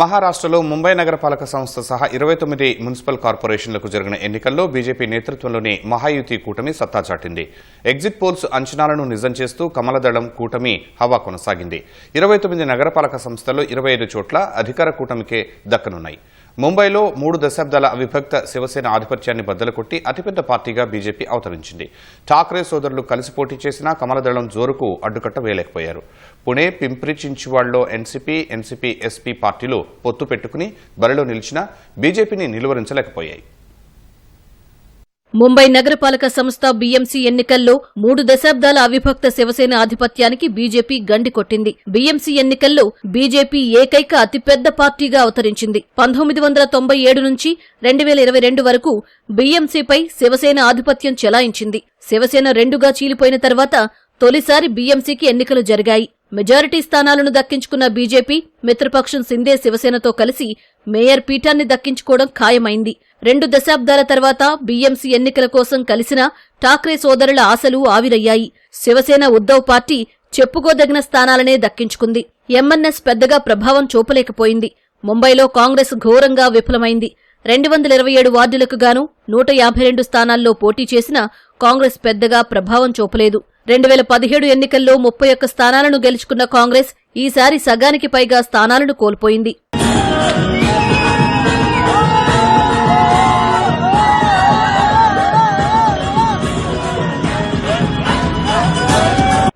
మహారాష్ట్రలో ముంబై నగరపాలక సంస్థ సహా ఇరవై తొమ్మిది మున్సిపల్ కార్పొరేషన్లకు జరిగిన ఎన్నికల్లో బీజేపీ నేతృత్వంలోని మహాయుతి కూటమి సత్తా చాటింది. ఎగ్జిట్ పోల్స్ అంచనాలను నిజం చేస్తూ కమలదళం కూటమి హవా కొనసాగింది. ఇరవై తొమ్మిది నగరపాలక సంస్థల్లో ఇరవై ఐదు చోట్ల అధికార కూటమికే దక్కనున్నాయి. ముంబైలో మూడు దశాబ్దాల అవిభక్త శివసేన ఆధిపత్యాన్ని బద్దలుకొట్టి అతిపెద్ద పార్టీగా బీజేపీ అవతరించింది. ఠాక్రే సోదరులు కలిసి పోటీ చేసినా కమలదళం జోరుకు అడ్డుకట్ట వేయలేకపోయారు. పుణే పింప్రి చించువాడలో ఎన్సీపీ ఎన్సీపీ ఎస్పీ పార్టీలు పొత్తు పెట్టుకుని బరిలో నిలిచినా బీజేపీని నిలువరించలేకపోయాయి. ముంబై నగరపాలక సంస్థ బీఎంసీ ఎన్నికల్లో మూడు దశాబ్దాల అవిభక్త శివసేన ఆధిపత్యానికి బీజేపీ గండి కొట్టింది. బీఎంసీ ఎన్నికల్లో బీజేపీ ఏకైక అతిపెద్ద పార్టీగా అవతరించింది. పంతొమ్మిది వందల తొంభై ఏడు నుంచి రెండు వేల ఇరవై రెండు వరకు బీఎంసీపై శివసేన ఆధిపత్యం చెలాయించింది. శివసేన రెండుగా చీలిపోయిన తర్వాత తొలిసారి బీఎంసీకి ఎన్నికలు జరిగాయి. మెజారిటీ స్థానాలను దక్కించుకున్న బీజేపీ మిత్రపక్షం సిందే శివసేనతో కలిసి మేయర్ పీఠాన్ని దక్కించుకోవడం ఖాయమైంది. రెండు దశాబ్దాల తర్వాత బీఎంసీ ఎన్నికల కోసం కలిసిన ఠాక్రే సోదరుల ఆశలు ఆవిరయ్యాయి. శివసేన ఉద్దవ్ పార్టీ చెప్పుకోదగిన స్థానాలనే దక్కించుకుంది. ఎంఎన్ఎస్ పెద్దగా ప్రభావం చూపలేకపోయింది. ముంబైలో కాంగ్రెస్ ఘోరంగా విఫలమైంది. రెండు వందల ఇరవై ఏడు వార్డులకు గాను నూట యాభై రెండు స్థానాల్లో పోటీ చేసిన కాంగ్రెస్ పెద్దగా ప్రభావం చూపలేదు. రెండు వేల పదిహేడు ఎన్నికల్లో ముప్పై ఒక్క స్థానాలను గెలుచుకున్న కాంగ్రెస్ ఈసారి సగానికి పైగా స్థానాలను కోల్పోయింది.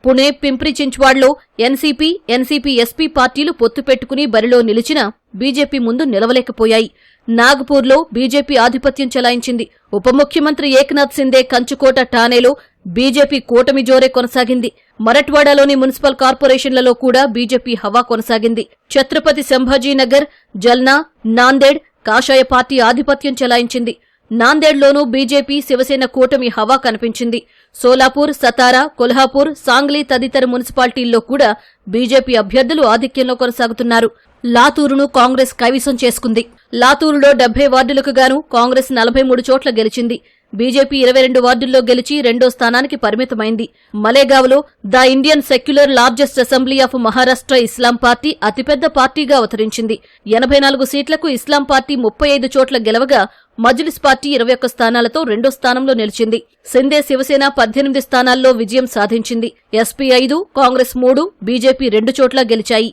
పుణే పింప్రి చించ్వాడ్లో ఎన్సీపీ ఎన్సీపీ ఎస్పీ పార్టీలు పొత్తు పెట్టుకుని బరిలో నిలిచినా బీజేపీ ముందు నిలవలేకపోయాయి. నాగపూర్లో బీజేపీ ఆధిపత్యం చెలాయించింది. ఉప ముఖ్యమంత్రి ఏక్నాథ్ సిందే కంచుకోట ఠానేలో బీజేపీ కూటమి జోరే కొనసాగింది. మరట్వాడాలోని మున్సిపల్ కార్పొరేషన్లలో కూడా బీజేపీ హవా కొనసాగింది. ఛత్రపతి సంభాజీనగర్ జల్నా నాందేడ్ కాషాయ పార్టీ ఆధిపత్యం చెలాయించింది. నాందేడ్లోనూ బీజేపీ శివసేన కూటమి హవా కనిపించింది. సోలాపూర్ సతారా కొల్హాపూర్ సాంగ్లీ తదితర మున్సిపాలిటీల్లో కూడా బీజేపీ అభ్యర్థులు ఆధిక్యంలో కొనసాగుతున్నారు. లాతూరును కాంగ్రెస్ కైవసం చేసుకుంది. లాతూరులో డెబ్బై వార్డులకు గాను కాంగ్రెస్ నలభై మూడు చోట్ల గెలిచింది. బీజేపీ ఇరవై రెండు వార్డుల్లో గెలిచి రెండో స్థానానికి పరిమితమైంది. మలేగావ్లో the Indian secular largest assembly of Maharashtra Islam party అతిపెద్ద పార్టీగా అవతరించింది. ఎనభై నాలుగు సీట్లకు ఇస్లాం పార్టీ ముప్పై ఐదు చోట్ల గెలవగా మజ్లిస్ పార్టీ ఇరవై ఒక్క స్థానాలతో రెండో స్థానంలో నిలిచింది. సిందే శివసేన పద్దెనిమిది స్థానాల్లో విజయం సాధించింది. ఎస్పీ ఐదు కాంగ్రెస్ మూడు బీజేపీ రెండు చోట్ల గెలిచాయి.